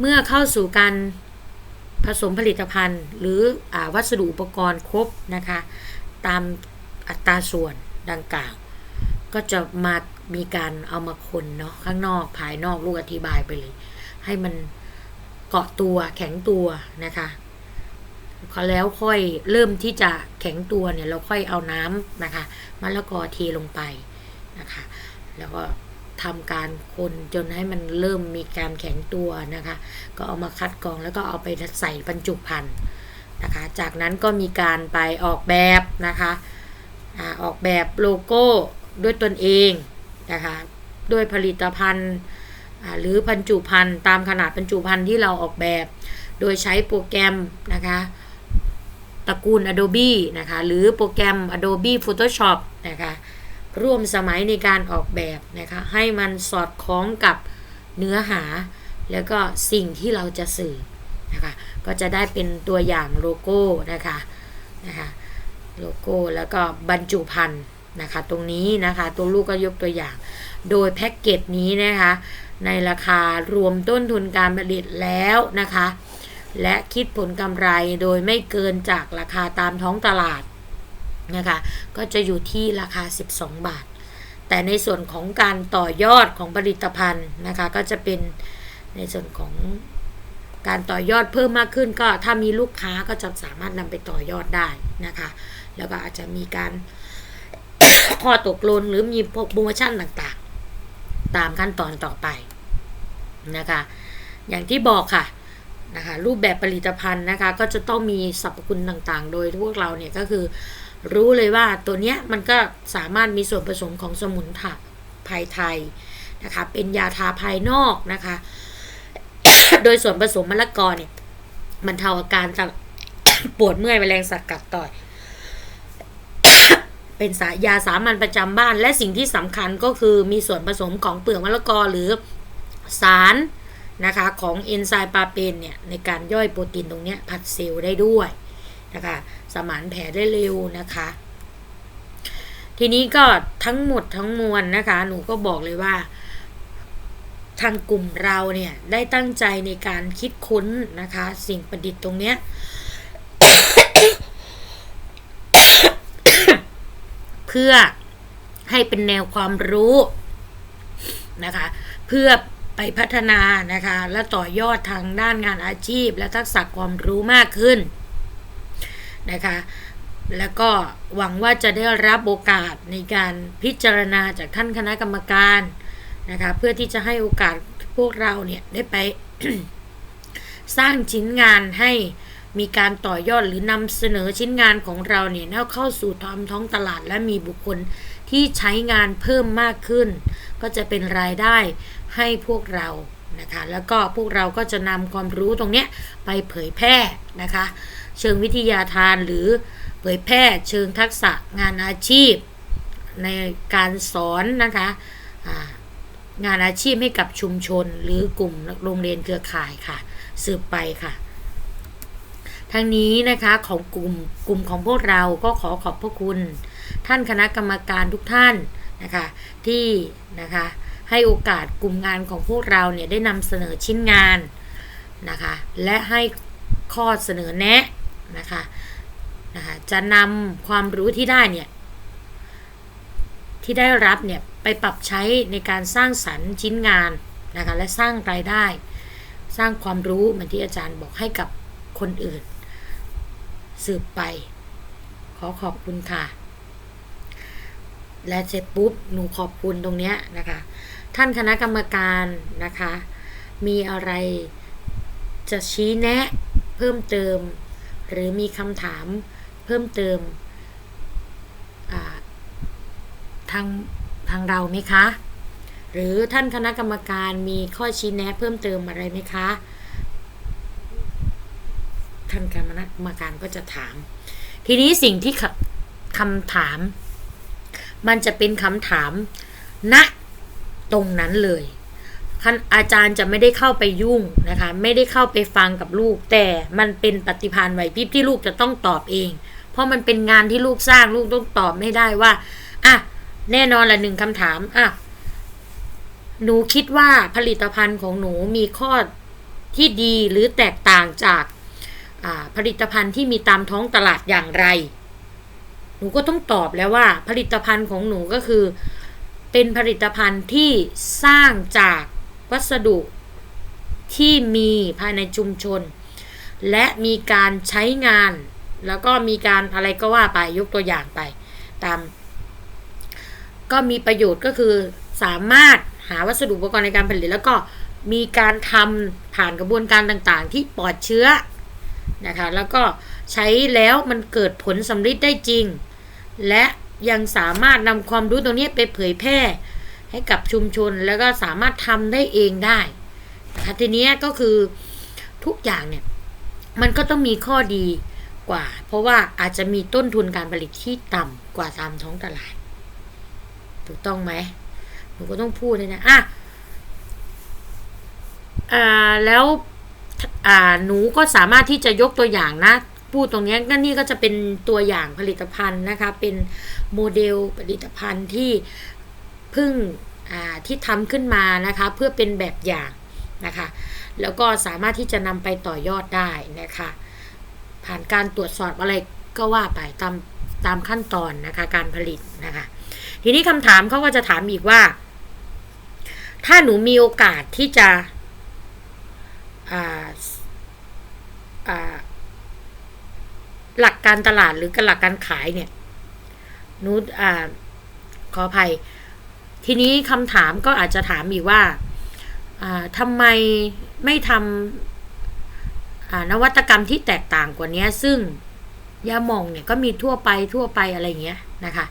เมื่อเข้าสู่การผสมผลิตภัณฑ์ หรืออวัสดุอุปกรณ์ครบนะคะตามอัตราส่วนดังกล่าว ก็จะมามีการเอามาคนเนาะข้างนอกภายนอกลูกอธิบายไปเลย ให้มันเกาะตัวแข็งตัวนะคะแล้วค่อยเริ่มที่จะแข็งตัวเนี่ยเราค่อยเอาน้ำนะคะมะละกอเทลงไปนะคะ แล้วก็ ทำการคนจนให้มันเริ่มมีการแข็งตัวนะคะ ก็เอามาคัดกรองแล้วก็เอาไปใส่บรรจุภัณฑ์นะคะ จากนั้นก็มีการไปออกแบบนะคะออกแบบโลโก้ด้วยตนเองนะคะด้วยผลิตภัณฑ์หรือบรรจุภัณฑ์ตามขนาดบรรจุภัณฑ์ที่เราออกแบบ โดยใช้โปรแกรมนะคะตระกูล Adobe นะคะหรือโปรแกรม Adobe Photoshop นะคะ ร่วมสมัยในการออกแบบนะคะให้มันสอดคล้องกับเนื้อหา แล้วก็สิ่งที่เราจะสื่อนะคะก็จะได้เป็นตัวอย่างโลโก้นะคะนะคะโลโก้แล้วก็บรรจุภัณฑ์นะคะตรงนี้นะคะตัวลูกก็ยกตัวอย่าง โดยแพ็กเกจนี้นะคะในราคารวมต้นทุนการผลิตแล้วนะคะ และคิดผลกำไรโดยไม่เกินจากราคาตามท้องตลาด นะคะ ก็จะอยู่ที่ราคา 12 บาท แต่ในส่วนของการต่อยอดของผลิตภัณฑ์นะคะ ก็จะเป็นในส่วนของการต่อยอดเพิ่มมากขึ้นก็ถ้ามีลูกค้าก็จะสามารถนำไปต่อยอดได้นะคะ แล้วก็อาจจะมีการข้อตกลงหรือมีโปรโมชั่นต่างๆ ตามขั้นตอนต่อไปนะคะ อย่างที่บอกค่ะนะคะรูปแบบผลิตภัณฑ์นะคะ ก็จะต้องมีสรรพคุณต่างๆ โดยพวกเราเนี่ยก็คือ รู้เลยว่าตัวเนี้ยมันก็สามารถมีส่วนผสมของสมุนไพรไทยนะคะ เป็นยาทาภายนอกนะคะ โดยส่วนผสมมะละกอเนี่ยมันเทาอาการจากปวดเมื่อยแมลงสัตว์กัดต่อย เป็นสายาสามัญประจำบ้าน และสิ่งที่สำคัญก็คือมีส่วนผสมของเปลือกมะละกอหรือสารนะคะของเอนไซม์ปาเปนเนี่ยในการย่อยโปรตีนตรงเนี้ยผัดเซลล์ได้ด้วย นะคะสมานแผลได้เร็วนะคะ ทีนี้ก็ทั้งหมดทั้งมวลนะคะ หนูก็บอกเลยว่า ทางกลุ่มเราเนี่ยได้ตั้งใจในการคิดค้นนะคะ สิ่งประดิษฐ์ตรงเนี้ยเพื่อให้เป็นแนวความรู้นะคะ เพื่อไปพัฒนานะคะ และต่อยอดทางด้านงานอาชีพ และทักษะความรู้มากขึ้น นะคะแล้วก็หวังว่าจะได้รับโอกาสในการพิจารณาจากท่านคณะกรรมการนะคะเพื่อที่จะให้โอกาสพวกเราเนี่ยได้ไป สร้างชิ้นงานให้มีการต่อยอดหรือนำเสนอชิ้นงานของเราเนี่ยเข้าสู่ท้องท้องตลาด และมีบุคคลที่ใช้งานเพิ่มมากขึ้น ก็จะเป็นรายได้ให้พวกเรา นะคะแล้วก็พวกเราก็จะนำความรู้ตรงเนี้ยไปเผยแพร่นะคะเชิงวิทยาทานหรือเผยแพร่เชิงทักษะงานอาชีพ ในการสอนนะคะงานอาชีพให้กับชุมชนหรือกลุ่มโรงเรียนเครือข่ายค่ะ สืบไปค่ะทั้งนี้นะคะของกลุ่มกลุ่มของพวกเราก็ขอขอบพระคุณ ท่านคณะกรรมการทุกท่านนะคะที่นะคะ ให้โอกาสกลุ่มงานของพวกเราเนี่ยได้นำเสนอชิ้นงานนะคะ และให้ข้อเสนอแนะนะคะนะคะ จะนำความรู้ที่ได้เนี่ยที่ได้รับเนี่ยไปปรับใช้ในการสร้างสรรค์ชิ้นงานนะคะและสร้างรายได้ สร้างความรู้เหมือนที่อาจารย์บอกให้กับคนอื่น สืบไป ขอขอบคุณค่ะ และเสร็จปุ๊บหนูขอบคุณตรงเนี้ยนะคะ ท่านคณะกรรมการนะคะ มีอะไรจะชี้แนะเพิ่มเติม หรือมีคำถามเพิ่มเติมทางทางเราไหมคะ หรือท่านคณะกรรมการมีข้อชี้แนะเพิ่มเติมอะไรไหมคะท่านคณะกรรมการก็จะถาม ทีนี้สิ่งที่คำถาม มันจะเป็นคำถามณนะตรงนั้นเลยท่านอาจารย์จะไม่ได้เข้าไปยุ่งนะคะ ไม่ได้เข้าไปฟังกับลูก แต่มันเป็นปฏิภาณไหวพริบที่ลูกจะต้องตอบเอง เพราะมันเป็นงานที่ลูกสร้างลูกต้องตอบไม่ได้ว่าอะแน่นอนละหนึ่งคำถามอะหนูคิดว่าผลิตภัณฑ์ของหนูมีข้อที่ดีหรือแตกต่างจากผลิตภัณฑ์ที่มีตามท้องตลาดอย่างไร หนูก็ต้องตอบแล้วว่า ผลิตภัณฑ์ของหนูก็คือ เป็นผลิตภัณฑ์ที่สร้างจากวัสดุที่มีภายในชุมชน และมีการใช้งาน แล้วก็มีการอะไรก็ว่าไปยกตัวอย่างไป ตาม ก็มีประโยชน์ก็คือสามารถหาวัสดุอุปกรณ์ในการผลิต แล้วก็มีการทำผ่านกระบวนการต่างๆ ที่ปลอดเชื้อนะคะแล้วก็ใช้แล้วมันเกิดผลสำลิดได้จริง และยังสามารถนำความรู้ตรงนี้ไปเผยแพร่ให้กับชุมชนแล้วก็สามารถทำได้เองได้นะคะทีนี้ก็คือทุกอย่างเนี่ยมันก็ต้องมีข้อดีกว่า เพราะว่าอาจจะมีต้นทุนการผลิตที่ต่ำกว่าตามท้องตลาด ถูกต้องไหมหนูก็ต้องพูดเลยนะอะอ่าแล้วอ่าหนูก็สามารถที่จะยกตัวอย่างนะ พูดตรงนี้ก็นี่ก็จะเป็นตัวอย่างผลิตภัณฑ์นะคะ เป็นโมเดลผลิตภัณฑ์ที่เพิ่งที่ทำขึ้นมานะคะ เพื่อเป็นแบบอย่างนะคะ แล้วก็สามารถที่จะนำไปต่อยอดได้นะคะ ผ่านการตรวจสอบอะไรก็ว่าไปตามตามขั้นตอนนะคะ การผลิตนะคะ ทีนี้คำถามเขาก็จะถามอีกว่า ถ้าหนูมีโอกาสที่จะอ่าอ่า หลักการตลาดหรือหลักการขายเนี่ยนูอ่าขออภัย ทีนี้คำถามก็อาจจะถามอีกว่าอ่าทำไมไม่ทำนวัตกรรมที่แตกต่างกว่านี้ซึ่งยามองเนี่ยก็มีทั่วไปทั่วไปอะไรเงี้ยนะคะ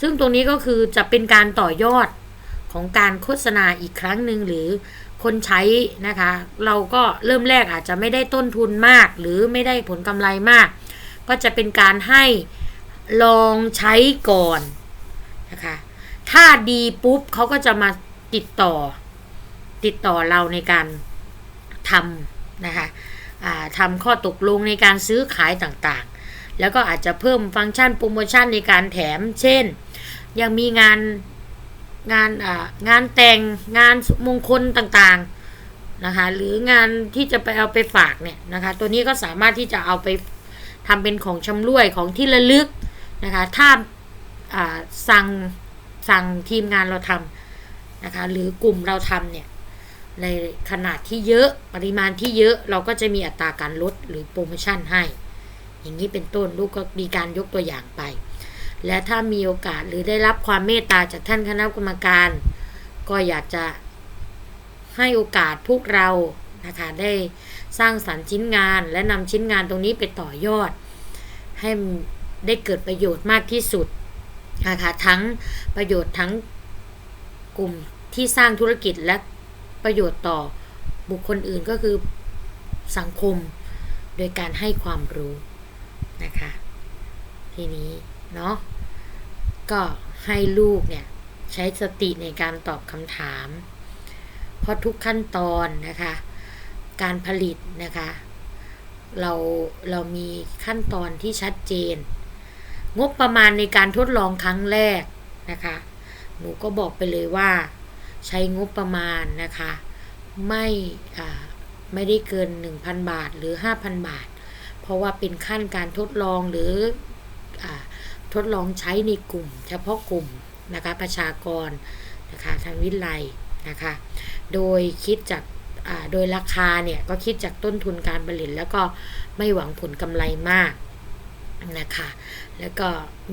ซึ่งตรงนี้ก็คือจะเป็นการต่อยอดของการโฆษณาอีกครั้งหนึ่งหรือคนใช้นะคะ เราก็เริ่มแรกอาจจะไม่ได้ต้นทุนมาก หรือไม่ได้ผลกำไรมาก ก็จะเป็นการให้ลองใช้ก่อนนะคะ ถ้าดีปุ๊บเขาก็จะมาติดต่อ ติดต่อเราในการทำนะคะทำข้อตกลงในการซื้อขายต่างๆ แล้วก็อาจจะเพิ่มฟังก์ชันโปรโมชั่นในการแถม เช่น ยังมีงานงานงานแต่งงานมงคลต่างๆนะคะ หรืองานที่จะไปเอาไปฝากเนี่ยนะคะ ตัวนี้ก็สามารถที่จะเอาไป ทำเป็นของชำร่วยของที่ระลึกนะคะถ้าสั่งสั่งทีมงานเราทำนะคะหรือกลุ่มเราทำเนี่ยในขนาดที่เยอะปริมาณที่เยอะเราก็จะมีอัตราการลดหรือโปรโมชั่นให้ อย่างนี้เป็นต้นลูกก็มีการยกตัวอย่างไป และถ้ามีโอกาสหรือได้รับความเมตตาจากท่านคณะกรรมการ ก็อยากจะให้โอกาสพวกเรานะคะได้ สร้างสรรค์ชิ้นงาน และนำชิ้นงานตรงนี้ไปต่อยอด ให้ได้เกิดประโยชน์มากที่สุดนะคะทั้งประโยชน์ทั้งกลุ่มที่สร้างธุรกิจและประโยชน์ต่อบุคคลอื่นก็คือสังคมโดยการให้ความรู้นะคะทีนี้เนาะก็ให้ลูกเนี่ยใช้สติในการตอบคำถาม เพราะทุกขั้นตอนนะคะ การผลิตนะคะ เราเรามีขั้นตอนที่ชัดเจน งบประมาณในการทดลองครั้งแรกนะคะ หนูก็บอกไปเลยว่า ใช้งบประมาณนะคะ ไม่ไม่ได้เกิน 1,000 บาทหรือ 5,000 บาท เพราะว่าเป็นขั้นการทดลองหรืออทดลองใช้ในกลุ่ม เฉพาะกลุ่มนะคะประชากรนะคะทางวิไลนะคะ โดยคิดจาก โดยราคาเนี่ยก็คิดจากต้นทุนการผลิตแล้วก็ไม่หวังผลกำไรมากนะคะ แล้วก็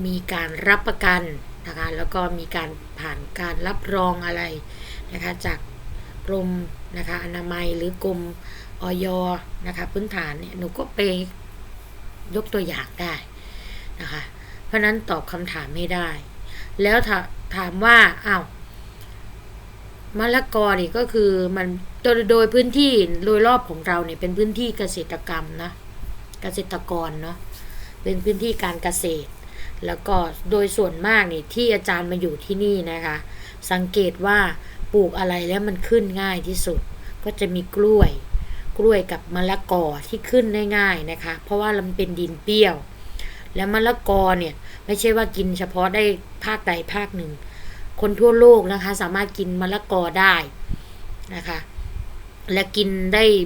มีการรับประกันนะคะ แล้วก็มีการผ่านการรับรองอะไรนะคะจากกรมนะคะอนามัยหรือกรมออยนะคะพื้นฐานเนี่ยหนูก็ไปยกตัวอย่างได้นะคะ เพราะนั้นตอบคำถามไม่ได้ แล้วถาถามว่าอ้าว มะละกอนี่ก็คือมันโดยโดยพื้นที่โดยรอบของเราเนี่ยเป็นพื้นที่เกษตรกรรมนะเกษตรกรเนาะเป็นพื้นที่การเกษตร แล้วก็โดยส่วนมากนี่ที่อาจารย์มาอยู่ที่นี่นะคะ สังเกตว่าปลูกอะไรแล้วมันขึ้นง่ายที่สุด ก็จะมีกล้วย กล้วยกับมะละกอที่ขึ้นได้ง่ายนะคะ เพราะว่ามันเป็นดินเปรี้ยว แล้วมะละกอเนี่ยไม่ใช่ว่ากินเฉพาะได้ภาคใดภาคหนึ่ง คนทั่วโลกนะคะ สามารถกินมะละกอได้นะคะ และกินได้